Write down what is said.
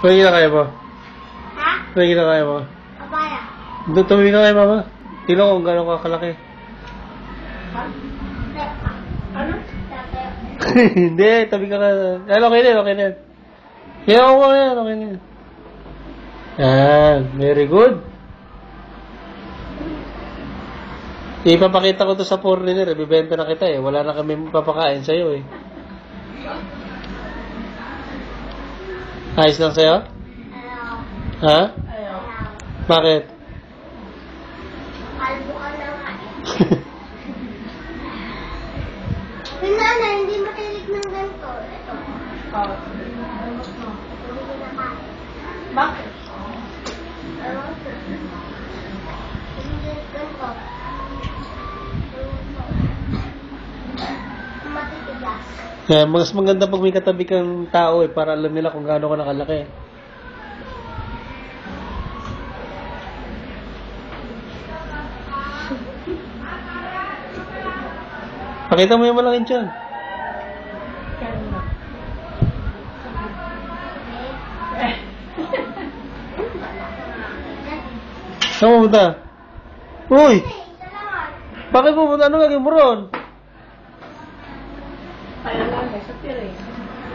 May kinakaya mo? Ha? May kinakaya mo? Papaya. Doon tumingin ka kay mama. Tingnan ko kung gano'n ka kalaki. Ano? Hindi, tabi ka ka. Ano, okay na okay na. Kaya ako na okay na yan. Very good. Ipapakita ko to sa foreigner, bibenta na kita eh. Wala na kami papakain sa'yo eh. Ayos lang sa'yo? Ha? Bakit? Kalbo ka na nga eh. Yung nanay, hindi makilig ng ganito. Ito. Nakain. Bakit? Ewan ko. Hindi ganito. Matitigas. Kaya mas maganda pag may katabi kang tao eh, para alam nila kung gaano ka nakalaki. Pakita mo yung malaking tiyan. Eh. Saan pumunta? Uy! Bakit pumunta? Ano gagawin mo ron? 还是对了一